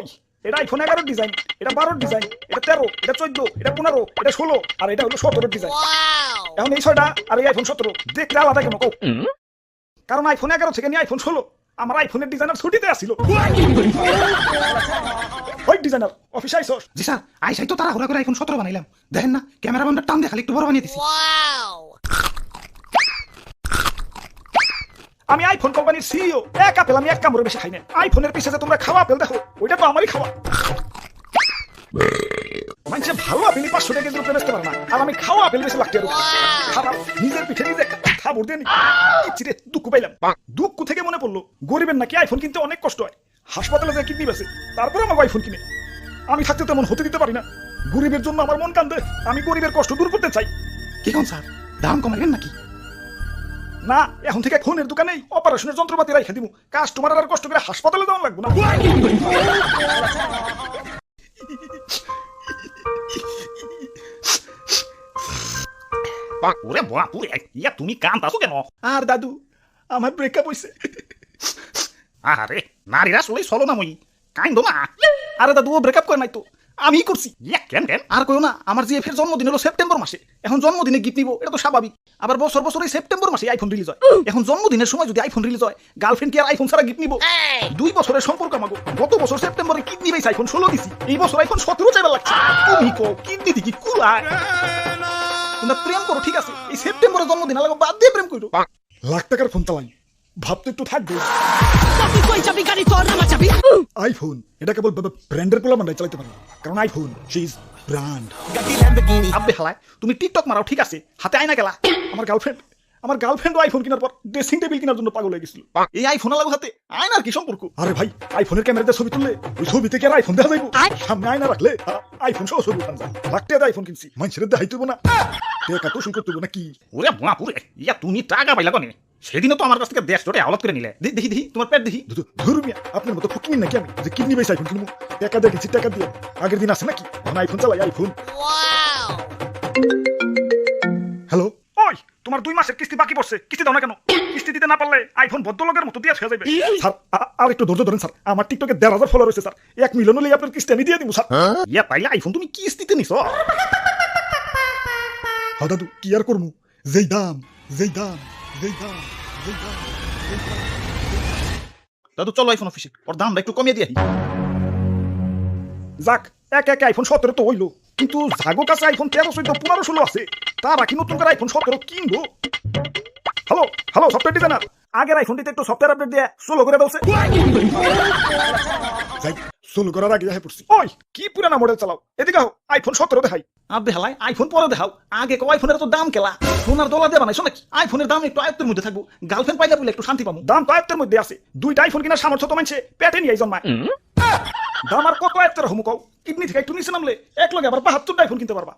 ওই এটা আইফোন এগারোর ডিজাইন এটা বারোর ডিজাইন এটা তেরো এটা চোদ্দ এটা পনেরো এটা ষোলো আর এটা হলো সতেরোর ডিজাইন এখন এই ছয়টা আর এই আইফোন সতেরো দেখতে আলাদা কেন কও? কারণ আইফোন এগারো থেকে নিয়ে আইফোন ষোলো আমার আইফোনের ডিজাইনার ছুটিতে আসছিল ওই ডিজাইনার অফিসে আইসস। জি স্যার আইসাই তো তারা করে আইফোন সতেরো বানাইলাম। দেখেন না ক্যামেরা বামটা টান দেখালে একটু বড় বানিয়ে দিছি। আমি আইফোন কোম্পানির সিইও এক আপেল আমি এক কামড়ে বেশি খাই না আইফোনের পিছে যে তোমরা খাওয়া আপেল দেখো, ওইটা তো আমারই খাওয়া। মানুষে ভালো আপেল পাঁচশো টাকা রুপে বেচতে পারে না, আর আমি খাওয়া আপেল বেশি লাগতে খারাপ নিজের পিঠে নিজে খাবর দিয়ে চিরে দুঃখ পাইলাম। দুঃখ থেকে মনে পড়ল, গরিবের নাকি আইফোন কিনতে অনেক কষ্ট হয়। হাসপাতালে যে কিডনি বেছে তারপরে আমার আইফোন কিনে। আমি থাকতে তেমন হতে দিতে পারি না। গরিবের জন্য আমার মন কান্দে, আমি গরিবের কষ্ট দূর করতে চাই। কি কোন স্যার? দাম কমাইবেন নাকি? না এখন থেকে ফোনের দোকানেই অপারেশনের যন্ত্রপাতি রাখা দিব কাস্টমার আর কষ্ট করে হাসপাতালে যাওয়া লাগবে না। ওরে বাপুরে ইয়া তুমি কান্তাছো কেন? আর দাদু আমার ব্রেকআপ হইছে। আরে নারীরা চলে চলো না মই। কাইন্দ না। আরে দাদু ও ব্রেকআপ করে নাই তো। আমি করছি। কেন কেন? আর কইও না আমার জিএফ এর জন্মদিন হলো সেপ্টেম্বর মাসে। এখন জন্মদিনে গিফট নিব এটা তো স্বাভাবিক। আবার বছর বছর এই সেপ্টেম্বর মাসে আইফোন রিলিজ হয়। এখন জন্মদিনের সময় যদি আইফোন রিলিজ হয় গার্লফ্রেন্ড কি আর আইফোন ছাড়া গিফট নিব? দুই বছরের সম্পর্ক আমাগো। গত বছর সেপ্টেম্বরে কিডনি বেস আইফোন ষোলো দিছি। এই বছর আইফোন সতেরো চাইবার লাগছে। তুমি কো কিডনি দিকি কুলায় তোমরা প্রেম করো ঠিক আছে? এই সেপ্টেম্বরের জন্মদিন আলাগো বাদ দিয়ে প্রেম করো লাখ টাকার ফোন তালাই ভাবতে একটু থাকবে। চাবি গাড়ি তোর নামা চাবি আইফোন। এটা কেবল ব্র্যান্ডের পোলা মানে চালাতে পারে। কারণ আইফোন সে ইজ ব্র্যান্ড আব্বে হালায় তুমি টিকটক মারাও ঠিক আছে? হাতে আয়না গেলা। আমার গার্লফ্রেন্ড আমার গার্লফ্রেন্ড আইফোন কেনার পর ড্রেসিং টেবিল কেনার জন্য পাগল হয়ে গেছিল। এই আইফোন আলাগো হাতে আয়নার কি সম্পর্ক? আরে ভাই আইফোনের ক্যামেরাতে ছবি তুললে ওই ছবি থেকে আর আইফোন দেখা যাইব? সামনে আয়না রাখলে আইফোন সহ ছবি উঠান যায়। টাকা আইফোন কিনছি। মানুষের দেখাই না। টাকা তো শুরু করতে না কি ওরে বাপুরে ইয়া তুমি টাকা পাইলা কনে? সেদিনও তো আমার কাছ থেকে দেশ জোটে আওলাদ করে নিলে। দেখি দেখি তোমার পেট দেখি। ধু- ধরু মিয়া আপনার মতো ফকিনি নাকি আমি? যে কিডনি বেস আইফোন কিনবো টাকা দেখেছি টাকা দিয়ে। আগের দিন আছে নাকি? এখন আইফোন চালাই আইফোন হ্যালো? ওই তোমার দুই মাসের কিস্তি বাকি পড়ছে। কিস্তি দাও না কেন? কিস্তি দিতে না পারলে আইফোন ভদ্রলোকের মতো দিয়ে হয়ে যাবে। স্যার আর একটু ধৈর্য ধরেন স্যার। আমার টিকটকে দেড় হাজার ফলোয়ার রয়েছে স্যার। এক মিলিয়ন হলে আপনার কিস্তি আমি দিয়ে দিব স্যার। ইয়া তাইলে আইফোন তুমি কিস্তিতে নিছ? হা দাদু কি আর করব যেই দাম যেই দাম। দাদু চলো আইফোন অফিসে ওর দামটা একটু কমিয়ে দিয়ে যাক এক এক আইফোন সতেরো তো হইল। কিন্তু জাগো কাছে আইফোন তেরো চোদ্দ পনেরো ষোলো আছে। তারা কি নতুন করে আইফোন সতেরো কিনবো। হ্যালো হ্যালো সফটওয়্যার ডিজাইনার আগের আইফোনটিতে একটু সফটওয়্যার আপডেট দিয়ে সোলো করে দাও সোলো করার আগে যাই পড়ছি। ওই কি পুরানা মডেল চালাও? এদিকে আও আইফোন সতেরো দেখাই। আব্বে হালাই আইফোন পরে দেখাও। আগে কো আইফোনের তো দাম কেলা? সোনার দোলা দিয়ে বানাইছো নাকি? আইফোনের দাম একটু আয়ত্তের মধ্যে থাকব। গার্লফ্রেন্ড পাইলে বলে একটু শান্তি পাবো দাম তো আয়ত্তের মধ্যে আছে। দুইটা আইফোন কিনা সামর্থ্য তো মানছে পেটে নিয়ে জন্মায় দাম আর কত আয়ত্তের হমু কও? কিডনি থেকে একটু নিচে নামলে এক লগে আবার বাহাত্তরটা আইফোন কিনতে পারবা।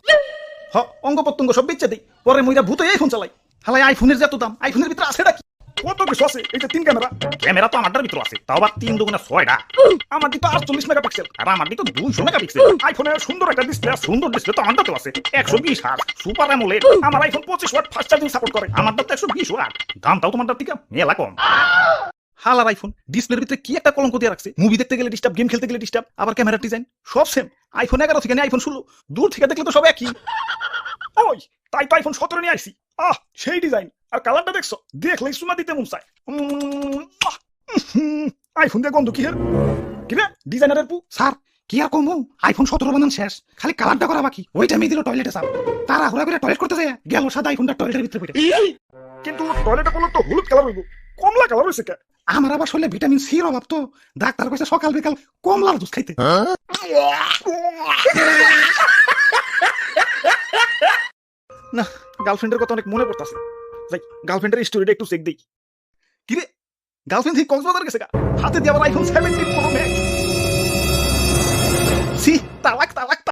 হ অঙ্গ প্রত্যঙ্গ সব বেচে দেই। পরে মইরা ভূত আইফোন চালাই। হালাই আইফোনের যে এত দাম আইফোনের ভিতরে আছে নাকি? আছে এই যে তিন ক্যামেরা। ক্যামেরা তো ভিতর আছে, তাও আবার তিন দুগুণে ছয়টা। আমার দিকে মেগাপিক্সেল, আর আমার দিকে মেগাপিক্সেল। সুন্দর একটা ডিসপ্লে সুন্দর ডিসপ্লে তো আমারটাতেও আছে, একশো বিশ সুপার আমার আইফোন পঁচিশ ওয়াট চার্জিং সাপোর্ট করে তো একশো বিশ ওয়াট। দামটাও মেলা কম। হালার আইফোন ডিসপ্লের ভিতরে কি একটা কলঙ্ক দিয়ে রাখছে? মুভি দেখতে গেলে ডিস্টার্ব গেম খেলতে গেলে ডিস্টার্ব আবার ক্যামেরা ডিজাইন সব সেম আইফোন এগারো থেকে আইফোন ষোলো, দূর থেকে দেখলে তো সব একই। ওই, তাই তো আইফোন সতেরো নিয়ে আইসি আহ, সেই ডিজাইন আর কালারটা দেখছ দেখলেই সুমা দিতে মন চায় আইফোন দিয়ে গন্ধ কি হের কি রে ডিজাইনারের পু স্যার কি আর কমু আইফোন সতেরো বানান শেষ। খালি কালারটা করা বাকি। ওইটা মেয়ে দিল টয়লেটে সাপ তারা ঘোরা করে টয়লেট করতে যায়। গেল সাদা আইফোনটা টয়লেটের ভিতরে পড়ে। কিন্তু টয়লেটে করলে তো হলুদ কালার হইব। কমলা কালার হইছে কে? আমার আবার শরীরে ভিটামিন সির অভাব তো। ডাক্তার কইছে সকাল বিকাল কমলার জুস খাইতে। না গার্লফ্রেন্ডের কথা অনেক মনে পড়তাছে। যাই গার্লফ্রেন্ডের স্টোরিটা একটু চেক দেই। কি রে গার্লফ্রেন্ড থেকে কক্সবাজার গেছে হাতে দিয়ে আবার আইফোন সেভেন্টিন প্রো ম্যাক্স সি তালাক তালাক।